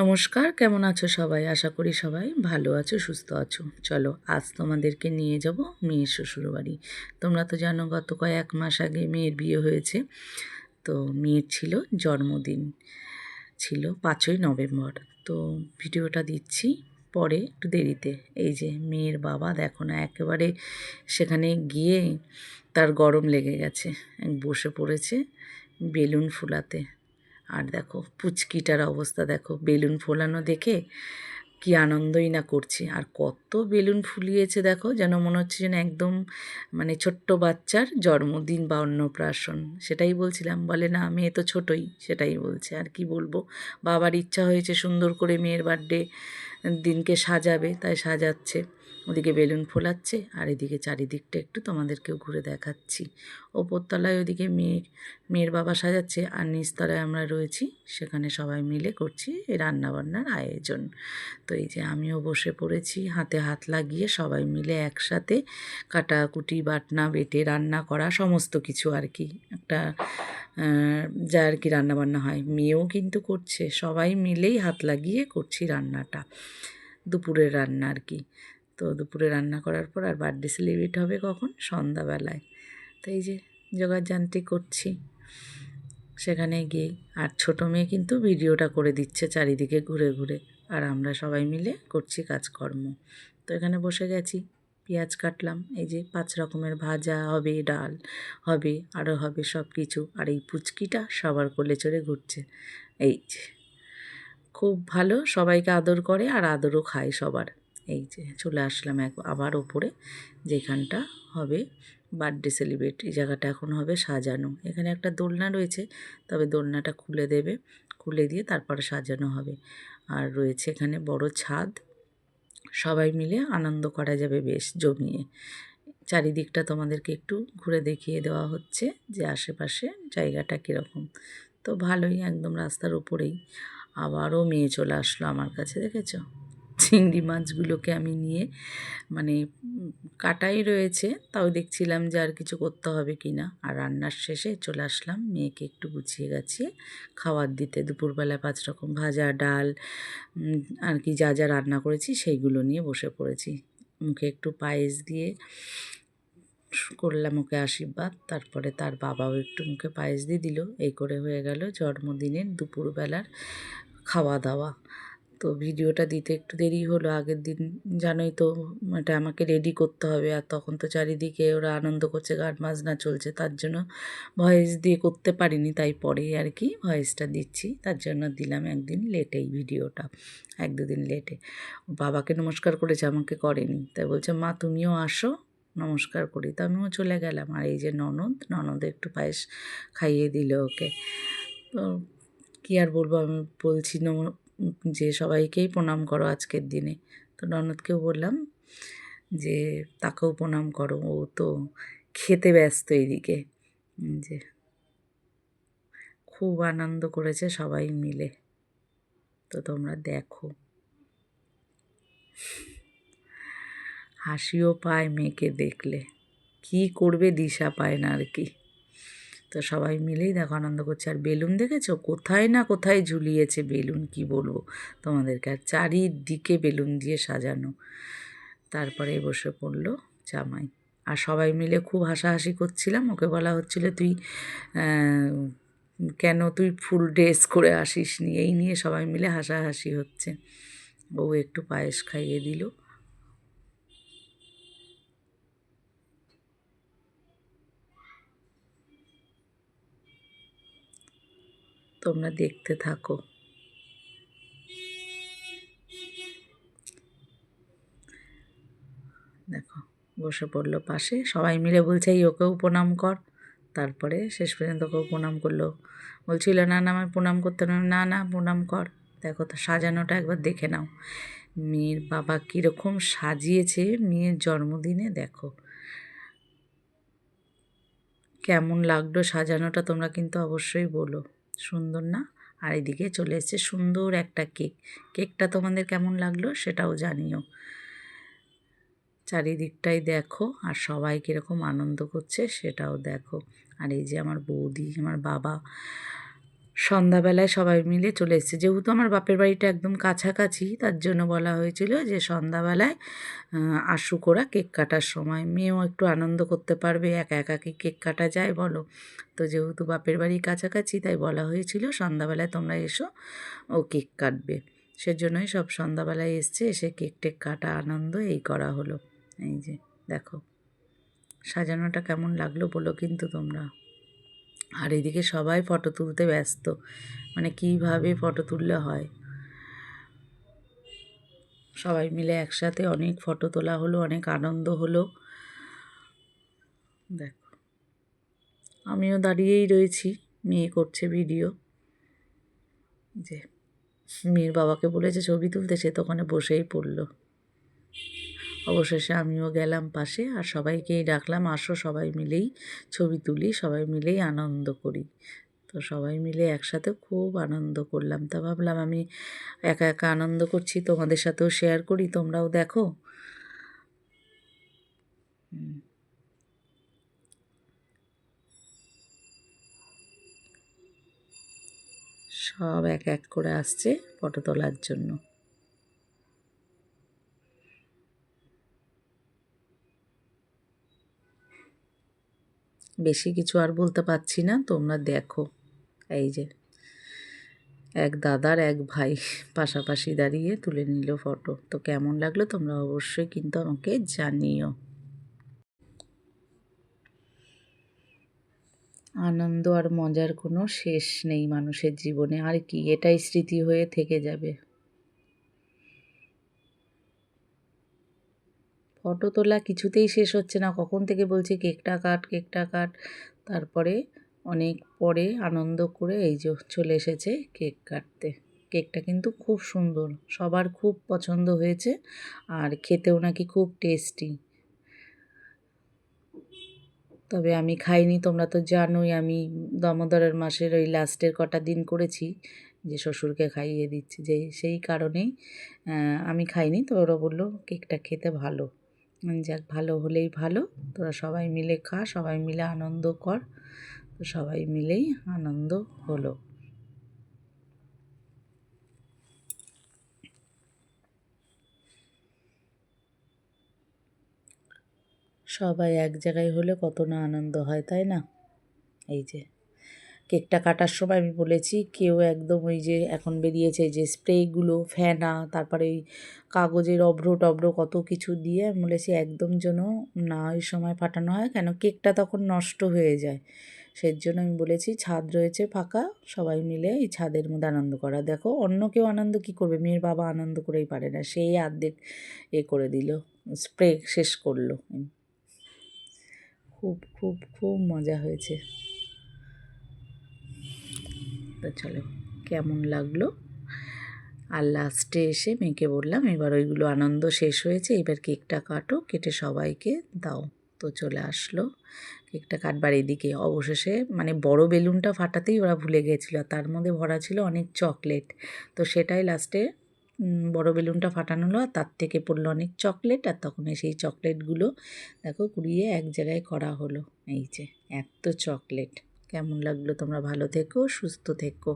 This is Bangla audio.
নমস্কার, কেমন আছো সবাই? আশা করি সবাই ভালো আছো, সুস্থ আছো। চলো, আজ তোমাদেরকে নিয়ে যাব মেয়ের শ্বশুরবাড়ি। তোমরা তো জানো, গত কয়েক মাস আগে মেয়ের বিয়ে হয়েছে। তো মেয়ের ছিল জন্মদিন, ছিল পাঁচই নভেম্বর। তো ভিডিওটা দিচ্ছি পরে একটু দেরিতে। এই যে মেয়ের বাবা দেখো না, একেবারে সেখানে গিয়ে তার গরম লেগে গেছে। বসে পড়েছে বেলুন ফুলাতে। আর দেখো, পুচকিটার অবস্থা দেখো, বেলুন ফোলানো দেখে কি আনন্দই না করছি। আর কত বেলুন ফুলিয়েছে দেখো, যেন মনে হচ্ছে যেন একদম মানে ছোট্ট বাচ্চার জন্মদিন বা অন্নপ্রাশন। সেটাই বলছিলাম, বলে না, মেয়ে তো ছোটই, সেটাই বলছে। আর কি বলব, বাবার ইচ্ছা হয়েছে সুন্দর করে মেয়ের বার্থডে দিনকে সাজাবে, তাই সাজাচ্ছে। ওদিকে বেলুন ফোলাচ্ছে আর এদিকে চারিদিকটা একটু তোমাদেরকেও ঘুরে দেখাচ্ছি। ওপরতলায় ওদিকে মেয়ের মেয়ের বাবা সাজাচ্ছে আর নিচতলায় আমরা রয়েছি। সেখানে সবাই মিলে করছি রান্নাবান্নার আয়োজন। তো এই যে আমিও বসে পড়েছি, হাতে হাত লাগিয়ে সবাই মিলে একসাথে কাটাকুটি বাটনা, বেটে রান্না করা সমস্ত কিছু আর কি। একটা যা আর কি রান্নাবান্না হয়। মেয়েও কিন্তু করছে। সবাই মিলেই হাত লাগিয়ে করছি রান্নাটা। দুপুরের রান্না আর কি। তো দুপুরে রান্না করার পর আর বার্থডে সেলিব্রেট হবে কখন? সন্ধ্যাবেলায়। তো এই যে যোগাযান্ত্রী করছি। সেখানে গিয়ে আর ছোটো মেয়ে কিন্তু ভিডিওটা করে দিচ্ছে চারিদিকে ঘুরে ঘুরে। আর আমরা সবাই মিলে করছি কাজকর্ম। তো এখানে বসে গেছি, পেঁয়াজ কাটলাম, এই যে পাঁচ রকমের ভাজা হবে, ডাল হবে আরও হবে সব কিছু আর এই পুচকিটা সবার কোলে চড়ে ঘুরছে। এই যে, খুব ভালো, সবাইকে আদর করে আর আদরও খায় সবার। এই যে চলে আসলাম এক, আবার ওপরে, যেখানটা হবে বার্থডে সেলিব্রেট এই জায়গাটা এখন হবে সাজানো। এখানে একটা দোলনা রয়েছে, তবে দোলনাটা খুলে দেবে, খুলে দিয়ে তারপরে সাজানো হবে। আর রয়েছে এখানে বড় ছাদ, সবাই মিলে আনন্দ করা যাবে বেশ জমিয়ে। চারিদিকটা তোমাদেরকে একটু ঘুরে দেখিয়ে দেওয়া হচ্ছে যে আশেপাশে জায়গাটা কীরকম। তো ভালোই, একদম রাস্তার উপরেই। আবারও মেয়ে চলে আসলো আমার কাছে, দেখেছ? চিংড়ি মাছগুলোকে আমি নিয়ে মানে কাটাই রয়েছে। তাও দেখছিলাম যে আর কিছু করতে হবে কি না আর রান্নার শেষে চলে আসলাম, মেয়েকে একটু গুছিয়ে গাছিয়ে খাওয়ার দিতে। দুপুরবেলা পাঁচ রকম ভাজা, ডাল আর কি যা যা রান্না করেছি সেইগুলো নিয়ে বসে পড়েছি। মুখে একটু পায়েস দিয়ে করলাম ওকে আশীর্বাদ। তারপরে তার বাবাও একটু মুখে পায়েস দিয়ে দিল। এই করে হয়ে গেল জন্মদিনের দুপুরবেলার খাওয়া দাওয়া। তো ভিডিওটা দিতে একটু দেরি হলো। আগের দিন জানোই তো এটা আমাকে রেডি করতে হবে আর তখন তো চারিদিকে ওরা আনন্দ করছে, গান বাজনা চলছে। তার জন্য ভয়েস দিয়ে করতে পারিনি, তাই পরেই আর কি ভয়েসটা দিচ্ছি। তার জন্য দিলাম একদিন লেটেই ভিডিওটা, এক দুদিন লেটে বাবাকে নমস্কার করেছে, আমাকে করেনি। তাই বলছে, মা, তুমিও আসো, নমস্কার করি। তো আমিও চলে গেলাম। আর এই যে ননদ ননদ একটু পায়েস খাইয়ে দিল ওকে। তো কী আর বলব, আমি বলছি যে সবাইকেই প্রণাম করো আজকের দিনে। তো ননদকেও বললাম যে, তাকেও প্রণাম করো। ও তো খেতে ব্যস্ত এদিকে যে খুব আনন্দ করেছে সবাই মিলে। তো তোমরা দেখো। হাসিও পায় মেয়েকে দেখলে। কি করবে দিশা পায় না আর কি। তো সবাই মিলেই দেখো আনন্দ করছে। আর বেলুন দেখেছ? কোথায় না কোথায় ঝুলিয়েছে বেলুন, কি বলব? তোমাদেরকে আর চারিদিকে বেলুন দিয়ে সাজানো। তারপরে বসে পড়ল জামাই। আর সবাই মিলে খুব হাসাহাসি করছিলাম। ওকে বলা হচ্ছিল, তুই কেন তুই ফুল ড্রেস করে আসিস নি এই নিয়ে সবাই মিলে হাসাহাসি হচ্ছে। বউ একটু পায়েস খাইয়ে দিল। তোমরা দেখতে থাকো। দেখো, বসে পড়ল পাশে। সবাই মিলে বলছে, এই, ওকেও প্রণাম কর। তারপরে শেষ পর্যন্ত ওকেও প্রণাম করল। বলছিল, না না আমার প্রণাম করতে না না, প্রণাম কর। দেখো, তো সাজানোটা একবার দেখে নাও। মেয়ের বাবা কীরকম সাজিয়েছে মেয়ের জন্মদিনে, দেখো। কেমন লাগল সাজানোটা, তোমরা কিন্তু অবশ্যই বলো। সুন্দর না? আর এদিকে চলে এসছে সুন্দর একটা কেক। কেকটা তোমাদের কেমন লাগল সেটাও জানিও। চারিদিকটাই দেখো আর সবাই কীরকম আনন্দ করছে সেটাও দেখো। আর এই যে আমার বৌদি, আমার বাবা সন্ধ্যাবেলায় সবাই মিলে চলে এসেছে। যেহেতু আমার বাপের বাড়িটা একদম কাছাকাছি, তার জন্য বলা হয়েছিল যে সন্ধ্যাবেলায় আসুক ওরা কেক কাটার সময়। মেয়েও একটু আনন্দ করতে পারবে, একা একা কি কেক কাটা যায় বলো? তো যেহেতু বাপের বাড়ি কাছাকাছি, তাই বলা হয়েছিল সন্ধ্যাবেলায় তোমরা এসো, ও কেক কাটবে। সেজন্যই সব সন্ধ্যাবেলায় এসছে, এসে কেক টেক কাটা আনন্দ এই করা হলো। এই যে, দেখো, সাজানোটা কেমন লাগল বলো কিন্তু তোমরা। আর এদিকে সবাই ফটো তুলতে ব্যস্ত। মানে কীভাবে ফটো তুললে হয়? সবাই মিলে একসাথে অনেক ফটো তোলা হলো, অনেক আনন্দ হলো। দেখো, আমিও দাঁড়িয়েই রয়েছি, মেয়ে করছে ভিডিও যে, মেয়ের বাবাকে বলেছে ছবি তুলতে, সে তো ওখানে বসেই পড়ল। অবশেষে আমিও গেলাম পাশে আর সবাইকেই ডাকলাম, আসো সবাই মিলেই ছবি তুলি, সবাই মিলেই আনন্দ করি। তো সবাই মিলে একসাথে খুব আনন্দ করলাম। তা ভাবলাম আমি একা একা আনন্দ করছি, তোমাদের সাথেও শেয়ার করি, তোমরাও দেখো। সব এক এক করে আসছে ফটো তোলার জন্য। বেশি কিছু আর বলতে পারছি না, তোমরা দেখো। এই যে, এক দাদার এক ভাই পাশাপাশি দাঁড়িয়ে তুলে নিল ফটো। তো কেমন লাগল তোমরা অবশ্যই কিন্তু আমাকে জানিও। আনন্দ আর মজার কোনো শেষ নেই মানুষের জীবনে। আর কি, এটাই স্মৃতি হয়ে থেকে যাবে। ফটো তোলা কিছুতেই শেষ হচ্ছে না। কখন থেকে বলছে কেকটা কাট কেকটা কাট? তারপরে অনেক পরে আনন্দ করে এই যে চলে এসেছে কেক কাটতে। কেকটা কিন্তু খুব সুন্দর, সবার খুব পছন্দ হয়েছে আর খেতেও নাকি খুব টেস্টি। তবে আমি খাইনি, তোমরা তো জানোই আমি দামোদরের মাসের ওই লাস্টের কটা দিন করেছি যে শ্বশুরকে খাইয়ে দিচ্ছি, যে সেই কারণেই আমি খাইনি। তো ওরা বলল কেকটা খেতে ভালো। যাক, ভালো হলেই ভালো। তোরা সবাই মিলে খা, সবাই মিলে আনন্দ কর। তো সবাই মিলেই আনন্দ হলো। সবাই এক জায়গায় হলে কত না আনন্দ হয়, তাই না? এই যে। কেকটা কাটার সময় আমি বলেছি, কেউ একদম ওই যে এখন বেরিয়েছে যে স্প্রেগুলো, ফেনা, তারপরে ওই কাগজের অভ্র টভ্র কত কিছু দিয়ে আমি বলেছি, একদম যেন না ওই সময় ফাটানো হয়, কেন কেকটা তখন নষ্ট হয়ে যায়। সেই জন্য আমি বলেছি, ছাদ রয়েছে ফাঁকা, সবাই মিলে এই ছাদের মধ্যে আনন্দ করা। দেখো, অন্য কেউ আনন্দ কি করবে? মেয়ের বাবা আনন্দ করেই পারে না সেই অর্ধেক এ করে দিল, স্প্রে শেষ করল। খুব খুব খুব মজা হয়েছে। তো চলো, কেমন লাগল? আর লাস্টে এসে মেয়েকে বললাম, এবার ওইগুলো আনন্দ শেষ হয়েছে, এবার কেকটা কাটো, কেটে সবাইকে দাও। তো চলে আসলো। কেকটা কাটবার এদিকে, অবশেষে মানে বড় বেলুনটা ফাটাতেই ওরা ভুলে গেছিল তার মধ্যে ভরা ছিল অনেক চকলেট। তো সেটাই লাস্টে বড় বেলুনটা ফাটানো হলো, আর তার থেকে পড়ল অনেক চকলেট, আর তখন সেই চকলেটগুলো দেখো কুড়িয়ে এক জায়গায় করা হলো। এই যে, এত চকলেট। কেমন লাগল? তোমরা ভালো থেকো সুস্থ থেকো।